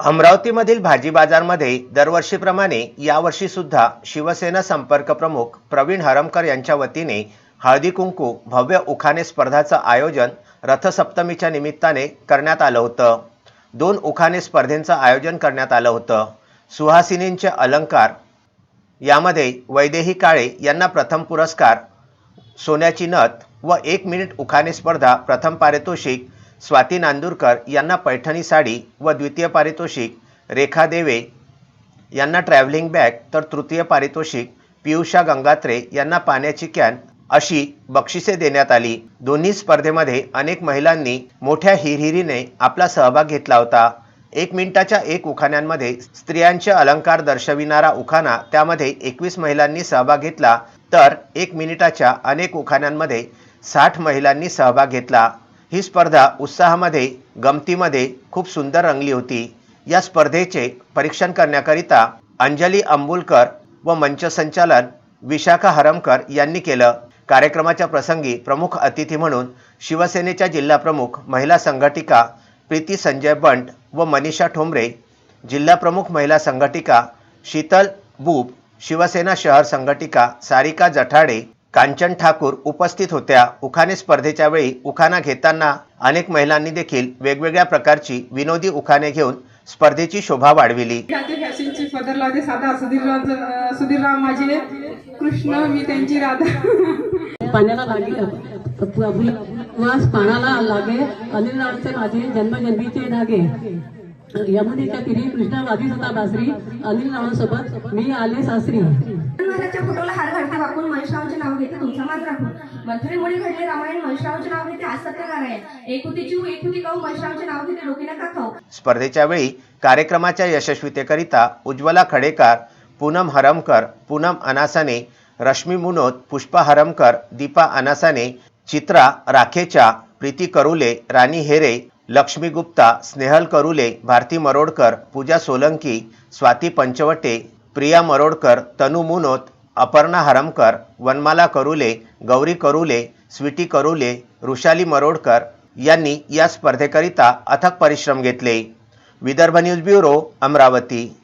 अमरावतीमधील भाजी बाजारमध्ये दरवर्षीप्रमाणे यावर्षी सुद्धा शिवसेना संपर्क प्रमुख प्रवीण हरमकर यांच्या वतीने हळदी कुंकू भव्य उखाणे स्पर्धाचं आयोजन रथसप्तमीच्या निमित्ताने करण्यात आलं होतं. दोन उखाणे स्पर्धेंचं आयोजन करण्यात आलं होतं. सुहासिनींचे अलंकार यामध्ये वैदेही काळे यांना प्रथम पुरस्कार सोन्याची नथ व एक मिनिट उखाणे स्पर्धा प्रथम पारितोषिक स्वाती नांदूरकर यांना पैठणी साडी व द्वितीय पारितोषिक रेखा देवे यांना ट्रॅव्हलिंग बॅग तर तृतीय पारितोषिक पियुषा गंगात्रे यांना पाण्याची कॅन अशी बक्षिसे देण्यात आली. दोन्ही स्पर्धेमध्ये अनेक महिलांनी मोठ्या हिरहिरीने आपला सहभाग घेतला होता. एक मिनिटाच्या एक उखाण्यांमध्ये स्त्रियांचे अलंकार दर्शविणारा उखाणा त्यामध्ये एकवीस महिलांनी सहभाग घेतला तर एक मिनिटाच्या अनेक उखाण्यांमध्ये साठ महिलांनी सहभाग घेतला. ही स्पर्धा उत्साहामध्ये गमतीमध्ये खूप सुंदर रंगली होती. या स्पर्धेचे परीक्षण करण्याकरिता अंजली अंबुलकर व मंचसंचालन विशाखा हरमकर यांनी केलं. कार्यक्रमाच्या प्रसंगी प्रमुख अतिथी म्हणून शिवसेनेच्या जिल्हाप्रमुख महिला संघटिका प्रीती संजय बंट व मनीषा ठोंबरे जिल्हाप्रमुख महिला संघटिका शीतल बूब शिवसेना शहर संघटिका सारिका जठाडे कांचन ठाकूर उपस्थित होत्या. उखाणे स्पर्धेच्या वेळी उखाणा घेताना अनेक महिलांनी देखील वेगवेगळ्या प्रकारची विनोदी उखाणे घेऊन स्पर्धेची शोभा वाढविली. लावते साधा सुधीरराव सुधीरराव माझे कृष्ण मी त्यांची राधा. पाण्याला लागे फुल- वास पाण्याला लागे अनिल माझे जन्मजन्मीचे धागे यमुनेच्या तिरी कृष्णा वादी सता बासरी अनिल मी आले सासरी. महाराजच्या फोटोला हार घालते वाकून महेशरावांचे नाव तुमचा मात राखून घडले रामायण महेशरावांचे नाव घेते आज सत्यकार एक होती जीव एकुती गाऊ महेशरावांचे नाव घेते डोके नका खाऊ स्पर्धेच्या वेळी कार्यक्रमाच्या यशस्वीतेकरिता उज्ज्वला खडेकर पूनम हरमकर पूनम अनासाने रश्मी मुनोत पुष्पा हरमकर दीपा अनासाने चित्रा राखेचा प्रीती करुले राणी हेरे लक्ष्मी गुप्ता स्नेहल करुले भारती मरोडकर पूजा सोलंकी स्वाती पंचवटे प्रिया मरोडकर तनु मुनोत अपर्णा हरमकर वनमाला करुले गौरी करुले स्वीटी करुले रुशाली मरोडकर यांनी या स्पर्धेकरिता अथक परिश्रम घेतले. Vidarbha news bureau Amravati.